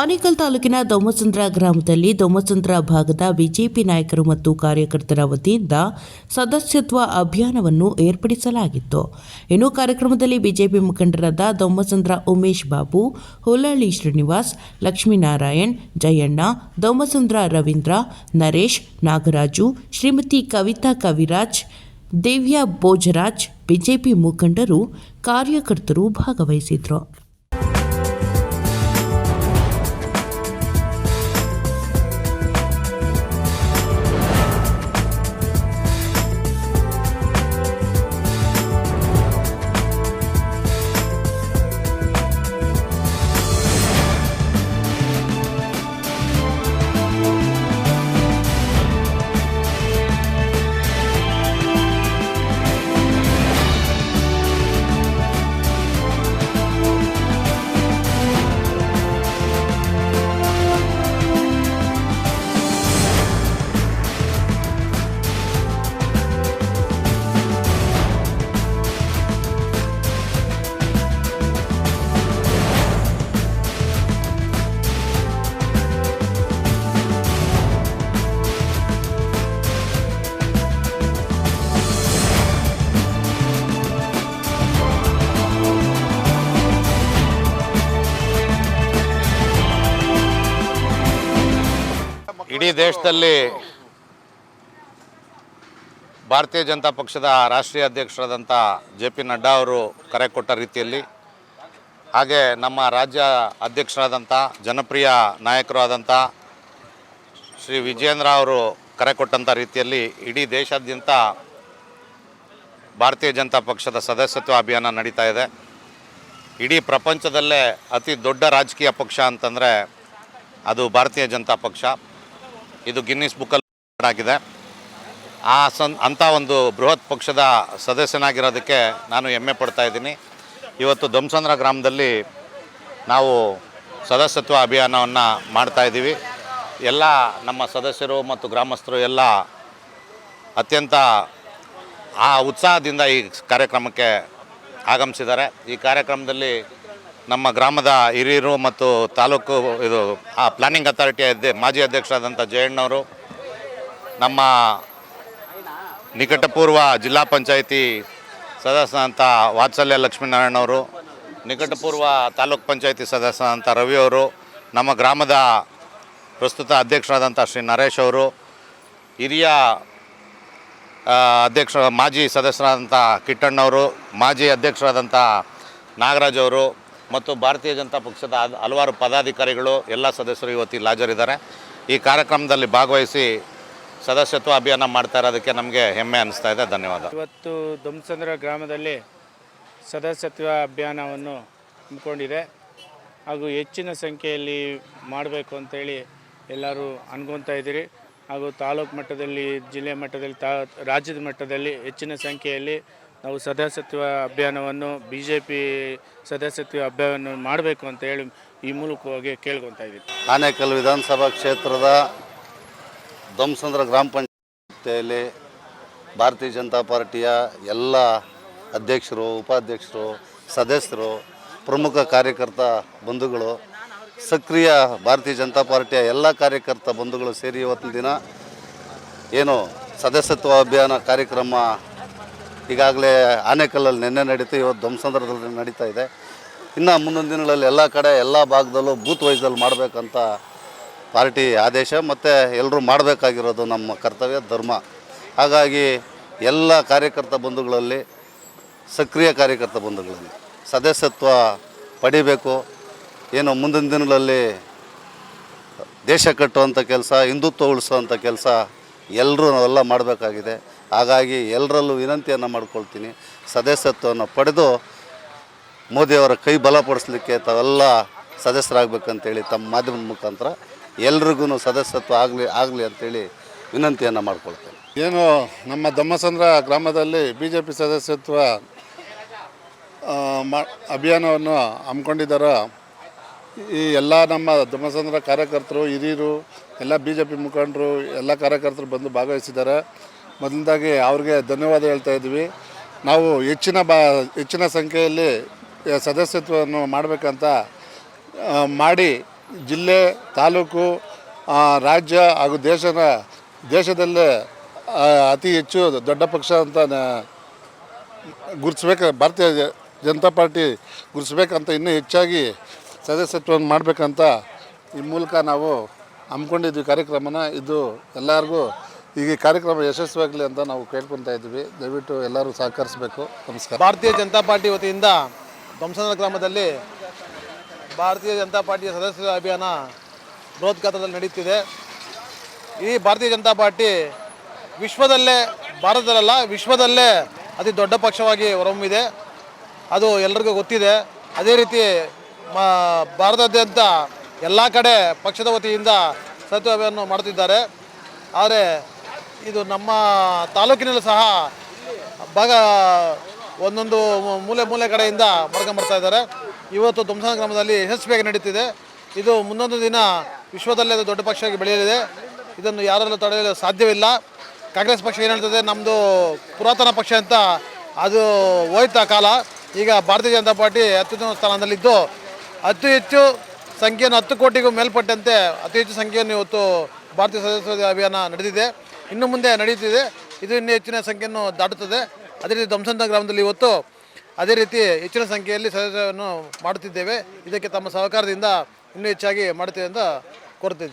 ಆನೇಕಲ್ ತಾಲೂಕಿನ ದೊಮ್ಮಸಂದ್ರ ಗ್ರಾಮದಲ್ಲಿ ದೊಮ್ಮಸಂದ್ರ ಭಾಗದ ಬಿಜೆಪಿ ನಾಯಕರು ಮತ್ತು ಕಾರ್ಯಕರ್ತರ ವತಿಯಿಂದ ಸದಸ್ಯತ್ವ ಅಭಿಯಾನವನ್ನು ಏರ್ಪಡಿಸಲಾಗಿತ್ತು. ಇನ್ನು ಕಾರ್ಯಕ್ರಮದಲ್ಲಿ ಬಿಜೆಪಿ ಮುಖಂಡರಾದ ದೊಮ್ಮಸಂದ್ರ ಉಮೇಶ್ ಬಾಬು ಹುಲಳ್ಳಿ ಶ್ರೀನಿವಾಸ್, ಲಕ್ಷ್ಮೀನಾರಾಯಣ್, ಜಯಣ್ಣ, ದೊಮ್ಮಸಂದ್ರ ರವೀಂದ್ರ, ನರೇಶ್, ನಾಗರಾಜು, ಶ್ರೀಮತಿ ಕವಿತಾ ಕವಿರಾಜ್, ದೇವ್ಯಾ ಭೋಜರಾಜ್, ಬಿಜೆಪಿ ಮುಖಂಡರು, ಕಾರ್ಯಕರ್ತರು ಭಾಗವಹಿಸಿದ್ರು. ಇಡೀ ದೇಶದಲ್ಲಿ ಭಾರತೀಯ ಜನತಾ ಪಕ್ಷದ ರಾಷ್ಟ್ರೀಯ ಅಧ್ಯಕ್ಷರಾದಂಥ ಜೆ ಪಿ ನಡ್ಡಾ ಅವರು ಕರೆ ಕೊಟ್ಟ ರೀತಿಯಲ್ಲಿ ಹಾಗೆ ನಮ್ಮ ರಾಜ್ಯ ಅಧ್ಯಕ್ಷರಾದಂಥ, ಜನಪ್ರಿಯ ನಾಯಕರು ಆದಂಥ ಶ್ರೀ ವಿಜೇಂದ್ರ ಅವರು ಕರೆ ಕೊಟ್ಟಂಥ ರೀತಿಯಲ್ಲಿ ಇಡೀ ದೇಶಾದ್ಯಂತ ಭಾರತೀಯ ಜನತಾ ಪಕ್ಷದ ಸದಸ್ಯತ್ವ ಅಭಿಯಾನ ನಡೀತಾ ಇದೆ. ಇಡೀ ಪ್ರಪಂಚದಲ್ಲೇ ಅತಿ ದೊಡ್ಡ ರಾಜಕೀಯ ಪಕ್ಷ ಅಂತಂದರೆ ಅದು ಭಾರತೀಯ ಜನತಾ ಪಕ್ಷ. ಇದು ಗಿನ್ನಿಸ್ ಬುಕ್ಕಲ್ಲಿ ಆಗಿದೆ. ಆ ಸನ್ ಅಂಥ ಒಂದು ಬೃಹತ್ ಪಕ್ಷದ ಸದಸ್ಯನಾಗಿರೋದಕ್ಕೆ ನಾನು ಹೆಮ್ಮೆ ಪಡ್ತಾ ಇದ್ದೀನಿ. ಇವತ್ತು ಧ್ವಂಸಂದ್ರ ಗ್ರಾಮದಲ್ಲಿ ನಾವು ಸದಸ್ಯತ್ವ ಅಭಿಯಾನವನ್ನು ಮಾಡ್ತಾಯಿದ್ದೀವಿ ಎಲ್ಲ ನಮ್ಮ ಸದಸ್ಯರು ಮತ್ತು ಗ್ರಾಮಸ್ಥರು ಎಲ್ಲ ಅತ್ಯಂತ ಆ ಉತ್ಸಾಹದಿಂದ ಈ ಕಾರ್ಯಕ್ರಮಕ್ಕೆ ಆಗಮಿಸಿದ್ದಾರೆ. ಈ ಕಾರ್ಯಕ್ರಮದಲ್ಲಿ ನಮ್ಮ ಗ್ರಾಮದ ಹಿರಿಯರು ಮತ್ತು ತಾಲೂಕು ಇದು, ಆ ಪ್ಲಾನಿಂಗ್ ಅಥಾರಿಟಿ ಅದೇ, ಮಾಜಿ ಅಧ್ಯಕ್ಷರಾದಂಥ ಜಯಣ್ಣವರು, ನಮ್ಮ ನಿಕಟಪೂರ್ವ ಜಿಲ್ಲಾ ಪಂಚಾಯಿತಿ ಸದಸ್ಯನಂಥ ವಾತ್ಸಲ್ಯ ಲಕ್ಷ್ಮೀನಾರಾಯಣವರು, ನಿಕಟಪೂರ್ವ ತಾಲೂಕ್ ಪಂಚಾಯಿತಿ ಸದಸ್ಯನಂಥ ರವಿಯವರು ನಮ್ಮ ಗ್ರಾಮದ ಪ್ರಸ್ತುತ ಅಧ್ಯಕ್ಷರಾದಂಥ ಶ್ರೀ ನರೇಶ್ ಅವರು, ಹಿರಿಯ ಅಧ್ಯಕ್ಷ, ಮಾಜಿ ಸದಸ್ಯರಾದಂಥ ಕಿಟ್ಟಣ್ಣವರು, ಮಾಜಿ ಅಧ್ಯಕ್ಷರಾದಂಥ ನಾಗರಾಜ್ ಅವರು ಮತ್ತು ಭಾರತೀಯ ಜನತಾ ಪಕ್ಷದ ಹಲ್- ಹಲವಾರು ಪದಾಧಿಕಾರಿಗಳು, ಎಲ್ಲ ಸದಸ್ಯರು ಇವತ್ತು ಇಲ್ಲಿ ಹಾಜರಿದ್ದಾರೆ. ಈ ಕಾರ್ಯಕ್ರಮದಲ್ಲಿ ಭಾಗವಹಿಸಿ ಸದಸ್ಯತ್ವ ಅಭಿಯಾನ ಮಾಡ್ತಾ ಇರೋದಕ್ಕೆ ನಮಗೆ ಹೆಮ್ಮೆ ಅನಿಸ್ತಾ ಇದೆ. ಧನ್ಯವಾದ. ಇವತ್ತು ದುಮ್ಸಂದ್ರ ಗ್ರಾಮದಲ್ಲಿ ಸದಸ್ಯತ್ವ ಅಭಿಯಾನವನ್ನು ಹಮ್ಮಿಕೊಂಡಿದೆ. ಹಾಗೂ ಹೆಚ್ಚಿನ ಸಂಖ್ಯೆಯಲ್ಲಿ ಮಾಡಬೇಕು ಅಂತೇಳಿ ಎಲ್ಲರೂ ಅನ್ಕೊತಾ ಇದ್ದೀರಿ. ಹಾಗೂ ತಾಲೂಕು ಮಟ್ಟದಲ್ಲಿ, ಜಿಲ್ಲೆ ಮಟ್ಟದಲ್ಲಿ, ತಾ ರಾಜ್ಯದ ಮಟ್ಟದಲ್ಲಿ ಹೆಚ್ಚಿನ ಸಂಖ್ಯೆಯಲ್ಲಿ ನಾವು ಸದಸ್ಯತ್ವ ಅಭಿಯಾನವನ್ನು ಬಿ ಜೆ ಪಿ ಸದಸ್ಯತ್ವ ಅಭಿಯಾನ ಮಾಡಬೇಕು ಅಂತ ಹೇಳಿ ಈ ಮೂಲಕವಾಗಿ ಕೇಳ್ಕೊತಾ ಇದ್ದೀವಿ. ಆನೇಕಲ್ ವಿಧಾನಸಭಾ ಕ್ಷೇತ್ರದ ಧ್ವಂಸಂದ್ರ ಗ್ರಾಮ ಪಂಚಾಯತಿಯಲ್ಲಿ ಭಾರತೀಯ ಜನತಾ ಪಾರ್ಟಿಯ ಎಲ್ಲ ಅಧ್ಯಕ್ಷರು, ಉಪಾಧ್ಯಕ್ಷರು, ಸದಸ್ಯರು, ಪ್ರಮುಖ ಕಾರ್ಯಕರ್ತ ಬಂಧುಗಳು, ಸಕ್ರಿಯ ಭಾರತೀಯ ಜನತಾ ಪಾರ್ಟಿಯ ಎಲ್ಲ ಕಾರ್ಯಕರ್ತ ಬಂಧುಗಳು ಸೇರಿ ಇವತ್ತಿನ ದಿನ ಏನು ಸದಸ್ಯತ್ವ ಅಭಿಯಾನ ಕಾರ್ಯಕ್ರಮ ಈಗಾಗಲೇ ಆನೇಕಲ್ಲಲ್ಲಿ ನಿನ್ನೆ ನಡೀತು, ಇವತ್ತು ಧ್ವಂಸಂದ್ರದಲ್ಲಿ ನಡೀತಾ ಇದೆ. ಇನ್ನು ಮುಂದಿನ ದಿನಗಳಲ್ಲಿ ಎಲ್ಲ ಕಡೆ, ಎಲ್ಲ ಭಾಗದಲ್ಲೂ ಬೂತ್ ವೈಸಲ್ಲಿ ಮಾಡಬೇಕಂತ ಪಾರ್ಟಿ ಆದೇಶ, ಮತ್ತು ಎಲ್ಲರೂ ಮಾಡಬೇಕಾಗಿರೋದು ನಮ್ಮ ಕರ್ತವ್ಯ, ಧರ್ಮ. ಹಾಗಾಗಿ ಎಲ್ಲ ಕಾರ್ಯಕರ್ತ ಬಂಧುಗಳಲ್ಲಿ, ಸಕ್ರಿಯ ಕಾರ್ಯಕರ್ತ ಬಂಧುಗಳಲ್ಲಿ ಸದಸ್ಯತ್ವ ಪಡಿಬೇಕು. ಏನು ಮುಂದಿನ ದಿನಗಳಲ್ಲಿ ದೇಶ ಕಟ್ಟುವಂಥ ಕೆಲಸ, ಹಿಂದುತ್ವ ಉಳಿಸುವಂಥ ಕೆಲಸ ಎಲ್ಲರೂ ನಾವೆಲ್ಲ ಮಾಡಬೇಕಾಗಿದೆ. ಹಾಗಾಗಿ ಎಲ್ಲರಲ್ಲೂ ವಿನಂತಿಯನ್ನು ಮಾಡ್ಕೊಳ್ತೀನಿ. ಸದಸ್ಯತ್ವವನ್ನು ಪಡೆದು ಮೋದಿಯವರ ಕೈ ಬಲಪಡಿಸಲಿಕ್ಕೆ ತಾವೆಲ್ಲ ಸದಸ್ಯರಾಗಬೇಕಂತೇಳಿ ತಮ್ಮ ಮಾಧ್ಯಮದ ಮುಖಾಂತರ ಎಲ್ರಿಗೂ ಸದಸ್ಯತ್ವ ಆಗಲಿ ಆಗಲಿ ಅಂತೇಳಿ ವಿನಂತಿಯನ್ನು ಮಾಡ್ಕೊಳ್ತೇನೆ. ಏನು ನಮ್ಮ ದಮ್ಮಸಂದ್ರ ಗ್ರಾಮದಲ್ಲಿ ಬಿ ಜೆ ಪಿ ಸದಸ್ಯತ್ವ ಮಾ, ಅಭಿಯಾನವನ್ನು ಹಮ್ಮಿಕೊಂಡಿದ್ದಾರೋ? ಈ ಎಲ್ಲ ನಮ್ಮ ಧರ್ಮಸಂದ್ರ ಕಾರ್ಯಕರ್ತರು, ಹಿರಿಯರು, ಎಲ್ಲ ಬಿ ಜೆ ಪಿ ಮುಖಂಡರು, ಎಲ್ಲ ಕಾರ್ಯಕರ್ತರು ಬಂದು ಭಾಗವಹಿಸಿದ್ದಾರೆ. ಮೊದಲನೇದಾಗಿ ಅವ್ರಿಗೆ ಧನ್ಯವಾದ ಹೇಳ್ತಾ ಇದ್ದೀವಿ ನಾವು ಹೆಚ್ಚಿನ ಬಾ, ಹೆಚ್ಚಿನ ಸಂಖ್ಯೆಯಲ್ಲಿ ಸದಸ್ಯತ್ವವನ್ನು ಮಾಡಬೇಕಂತ ಮಾಡಿ ಜಿಲ್ಲೆ, ತಾಲೂಕು ರಾಜ್ಯ ಹಾಗೂ ದೇಶದ ದೇಶದಲ್ಲೇ ಅತಿ ಹೆಚ್ಚು ದೊಡ್ಡ ಪಕ್ಷ ಅಂತ ಗುರುತಿಸ್ಬೇಕು, ಭಾರತೀಯ ಜನತಾ ಪಾರ್ಟಿ ಗುರುತಿಸ್ಬೇಕಂತ ಇನ್ನೂ ಹೆಚ್ಚಾಗಿ ಸದಸ್ಯತ್ವವನ್ನು ಮಾಡಬೇಕಂತ ಈ ಮೂಲಕ ನಾವು ಹಮ್ಮಿಕೊಂಡಿದ್ವಿ ಕಾರ್ಯಕ್ರಮನ. ಇದು ಎಲ್ಲರಿಗೂ ಈಗ ಈ ಕಾರ್ಯಕ್ರಮ ಯಶಸ್ವಿಯಾಗಲಿ ಅಂತ ನಾವು ಕೇಳ್ಕೊತಾ ಇದ್ದೀವಿ. ದಯವಿಟ್ಟು ಎಲ್ಲರೂ ಸಹಕರಿಸಬೇಕು. ನಮಸ್ಕಾರ. ಭಾರತೀಯ ಜನತಾ ಪಾರ್ಟಿ ವತಿಯಿಂದ ಧ್ವಂಸನ ಗ್ರಾಮದಲ್ಲಿ ಭಾರತೀಯ ಜನತಾ ಪಾರ್ಟಿಯ ಸದಸ್ಯರ ಅಭಿಯಾನ ಬೃಹತ್ ಗಾತ್ರದಲ್ಲಿ ನಡೀತಿದೆ. ಈ ಭಾರತೀಯ ಜನತಾ ಪಾರ್ಟಿ ವಿಶ್ವದಲ್ಲೇ ಭಾರತದಲ್ಲ ವಿಶ್ವದಲ್ಲೇ ಅತಿ ದೊಡ್ಡ ಪಕ್ಷವಾಗಿ ಹೊರಹೊಮ್ಮಿದೆ. ಅದು ಎಲ್ರಿಗೂ ಗೊತ್ತಿದೆ. ಅದೇ ರೀತಿ ಮ, ಭಾರತಾದ್ಯಂತ ಎಲ್ಲ ಕಡೆ ಪಕ್ಷದ ವತಿಯಿಂದ ಸತ್ಯವನ್ನು ಮಾಡುತ್ತಿದ್ದಾರೆ ಆದರೆ ಇದು ನಮ್ಮ ತಾಲೂಕಿನಲ್ಲೂ ಸಹ ಭಾಗ ಒಂದೊಂದು ಮೂಲೆ ಮೂಲೆ ಕಡೆಯಿಂದ ಮಾಡ್ಕೊಂಬರ್ತಾ ಇದ್ದಾರೆ. ಇವತ್ತು ಧ್ವಂಸನ ಗ್ರಾಮದಲ್ಲಿ ಯಶಸ್ವಿಯಾಗಿ ನಡೀತಿದೆ. ಇದು ಮುಂದೊಂದು ದಿನ ವಿಶ್ವದಲ್ಲೇ ಅದು ದೊಡ್ಡ ಪಕ್ಷವಾಗಿ ಬೆಳೆಯಲಿದೆ. ಇದನ್ನು ಯಾರಲ್ಲೂ ತಡೆಯಲು ಸಾಧ್ಯವಿಲ್ಲ. ಕಾಂಗ್ರೆಸ್ ಪಕ್ಷ ಏನು ಹೇಳ್ತದೆ ನಮ್ಮದು ಪುರಾತನ ಪಕ್ಷ ಅಂತ ಅದು ಹೋಯ್ತಾ ಕಾಲ. ಈಗ ಭಾರತೀಯ ಜನತಾ ಪಾರ್ಟಿ ಅತ್ಯುತ್ತಮ ಸ್ಥಾನದಲ್ಲಿದ್ದು ಅತಿ ಹೆಚ್ಚು ಸಂಖ್ಯೆಯನ್ನು ಹತ್ತು ಕೋಟಿಗೂ ಮೇಲ್ಪಟ್ಟಂತೆ ಅತಿ ಹೆಚ್ಚು ಸಂಖ್ಯೆಯನ್ನು ಇವತ್ತು ಭಾರತೀಯ ಸದಸ್ಯ ಅಭಿಯಾನ ನಡೆದಿದೆ. ಇನ್ನು ಮುಂದೆ ನಡೆಯುತ್ತಿದೆ ಇದು ಇನ್ನೂ ಹೆಚ್ಚಿನ ಸಂಖ್ಯೆಯನ್ನು ದಾಟುತ್ತದೆ. ಅದೇ ರೀತಿ ಧ್ವಂಸಂತ ಗ್ರಾಮದಲ್ಲಿ ಇವತ್ತು ಅದೇ ರೀತಿ ಹೆಚ್ಚಿನ ಸಂಖ್ಯೆಯಲ್ಲಿ ಸದಸ್ಯವನ್ನು ಮಾಡುತ್ತಿದ್ದೇವೆ. ಇದಕ್ಕೆ ತಮ್ಮ ಸಹಕಾರದಿಂದ ಇನ್ನೂ ಹೆಚ್ಚಾಗಿ ಮಾಡುತ್ತೇವೆ ಅಂತ ಕೋರುತ್ತಿದ್ದೇವೆ